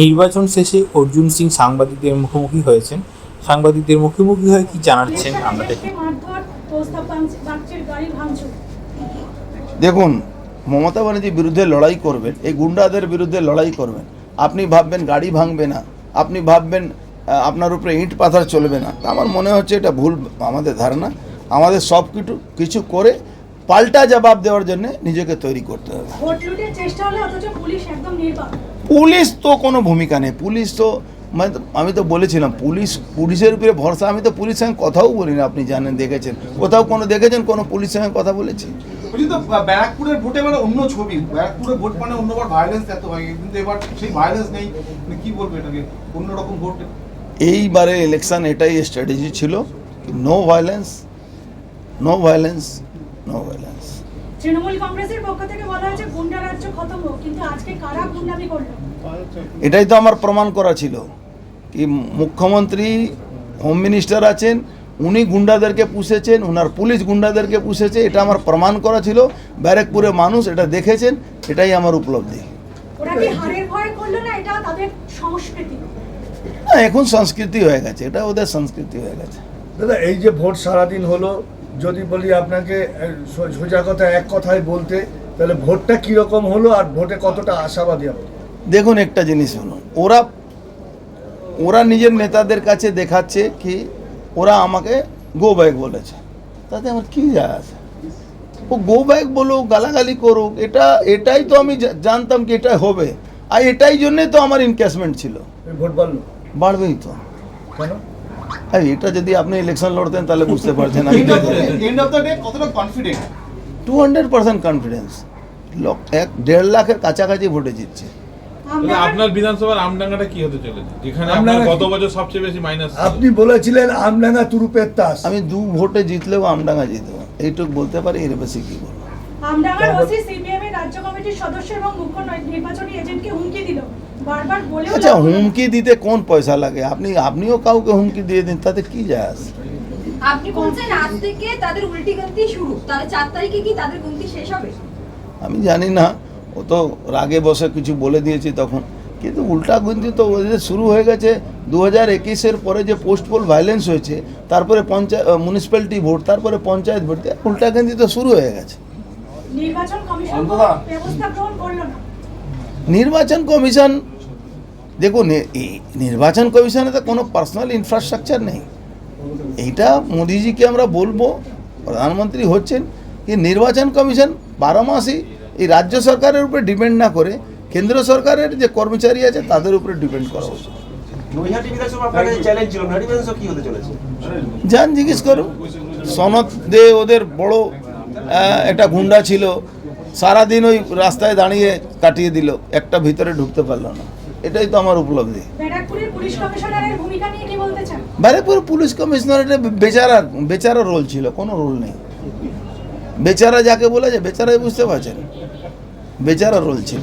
নির্বাচন শেষে অর্জুন সিং সাংবাদিকদের মুখোমুখি হয়েছেন। সাংবাদিকদের মুখোমুখি হয়ে কি জানাচ্ছেন আমরা দেখি। দেখুন মমতা ব্যানার্জির বিরুদ্ধে লড়াই করবেন এই গুন্ডাদের বিরুদ্ধে লড়াই করবেন। আপনি ভাববেন গাড়ি ভাঙবে না আপনি ভাববেন আপনার উপরে ইট পাথার চলবে না। আমার মনে হচ্ছে এটা ভুল আমাদের ধারণা। আমাদের সব কিছু কিছু করে পাল্টা জবাব দেওয়ার জন্য নিজেকে তৈরি করতে হবে। চেষ্টা হলে অথচ পুলিশ একদম নির্বাক। পুলিশ তো কোনো ভূমিকা নেই। পুলিশ তো মানে আমি তো বলেছিলাম পুলিশ পুলিশের উপরে ভরসা আমি তো পুলিশের সঙ্গে কথাও বলি না আপনি জানেন দেখেছেন। কোথাও কোনো দেখেছেন কোনো পুলিশের সঙ্গে কথা বলেছি? ব্যারাকপুরের ভোটে মানে অন্য ছবি ব্যারাকপুরের ভোট মানে অন্যবার ভায়োলেন্স এত হয় কিন্তু এবার সেই ভায়োলেন্স নেই মানে কি বলব এটাকে অন্যরকম ভোট? এইবারে ইলেকশন এটাই স্ট্র্যাটেজি ছিল no violence no violence no violence Trinamool কংগ্রেসের পক্ষ থেকে বলা হয়েছে গুন্ডা রাজ্য খতম হোক কিন্তু আজকে কারা গুন্ডামি করল? এটাই তো আমার প্রমাণ করা ছিল কি মুখ্যমন্ত্রী হোম মিনিস্টার আছেন উনি গুন্ডাদেরকে পুষেছেন ওনার পুলিশ গুন্ডাদেরকে পুষেছে এটা আমার প্রমাণ করা ছিল। ব্যারেকপুরে মানুষ এটা দেখেছেন এটাই আমার উপলব্ধি। ওরা কি হারের ভয় করল না? এটা তাদের সংস্কৃতি। না, এখন সংস্কৃতি হয়ে গেছে এটা ওদের সংস্কৃতি হয়ে গেছে। দাদা এই যে ভোট সারাদিন হলো যদি বলি আপনাকে সোজা কথা এক কথায় বলতে তাহলে ভোটটা কীরকম হলো আর ভোটে কতটা আশাবাদী আপনি? দেখুন একটা জিনিস হলো ওরা ওরা নিজের নেতাদের কাছে দেখাচ্ছে কি ওরা আমাকে গো ব্যাক বলেছে। তাতে আমার কি যায় আছে? ও গো ব্যাক বলুক গালাগালি করুক এটা এটাই তো আমি জানতাম কি এটা হবে। আর এটাই জন্যে তো আমার ইনভেস্টমেন্ট ছিল। ভোট বাড়লো। বাড়বেই তো। কেন? আর এটা যদি আপনি ইলেকশন লড়তেন তাহলে বুঝতে পারছেন আমি এন্ড অফ দ্য ডে কতটা confident two hundred percent confidence লোক এক দেড় লাখের কাছাকাছি ভোটে জিতছে। আপনার বিধানসভার আমডাঙ্গাটা কি হতে চলেছে? যেখানে আপনার গত বছর সবচেয়ে বেশি মাইনাস আপনি বলেছিলেন আমডাঙ্গা তুরুপের তাস। আমি দু ভোটে জিতলেও আমডাঙ্গা জিতবো। এইটুকু বলতে পারি এর বেশি কি বলব? আমডাঙ্গার ওসি রাজ্য কমিটির সদস্য এবং মুখ্য নির্বাচনী এজেন্টকে হুমকি দিল। বারবার বলেও আচ্ছা। হুমকি দিতে কোন পয়সা লাগে? আপনি আপনিও কাউকে হুমকি দিয়ে দিন তাতে কি যায় আসে আপনি বলছেন আজ থেকে তাদের উল্টি গন্তি শুরু। তাহলে চার তারিখে কি তাদের গুনতি শেষ হবে? আমি জানি না। ও তো রাগে বসে কিছু বলে দিয়েছি তখন। কিন্তু উল্টা গুন্তি তো ওদের শুরু হয়ে গেছে। দু হাজার একুশের পরে যে পোস্ট পোল ভায়োলেন্স হয়েছে তারপরে পঞ্চায়েত মিউনিসিপ্যালিটি ভোট তারপরে পঞ্চায়েত ভোট উল্টা গুন্তি তো শুরু হয়ে গেছে। নির্বাচন কমিশন ব্যবস্থা গ্রহণ করল না। নির্বাচন কমিশন দেখুন এই নির্বাচন কমিশনে তো কোনো পার্সোনাল ইনফ্রাস্ট্রাকচার নেই। এইটা মোদিজিকে আমরা বলব প্রধানমন্ত্রী হচ্ছেন কি নির্বাচন কমিশন বারো মাসই এই রাজ্য সরকারের উপরে ডিপেন্ড না করে কেন্দ্র সরকারের যে কর্মচারী আছে তাদের উপরে ডিপেন্ড করা উচিত। যান জিজ্ঞেস করুন। সনদ দে ওদের বড় একটা গুন্ডা ছিল। সারাদিন ওই রাস্তায় দাঁড়িয়ে কাটিয়ে দিল। একটা ভিতরে ঢুকতে পারল না। এটাই তো আমার উপলব্ধি। ব্যারাকপুর পুলিশ কমিশনারের বেচারার বেচারা রোল ছিল কোনো রোল নেই। বেচারা যাকে বলেছে বেচারাই বুঝতে পারছেন। বেচারা রোল ছিল।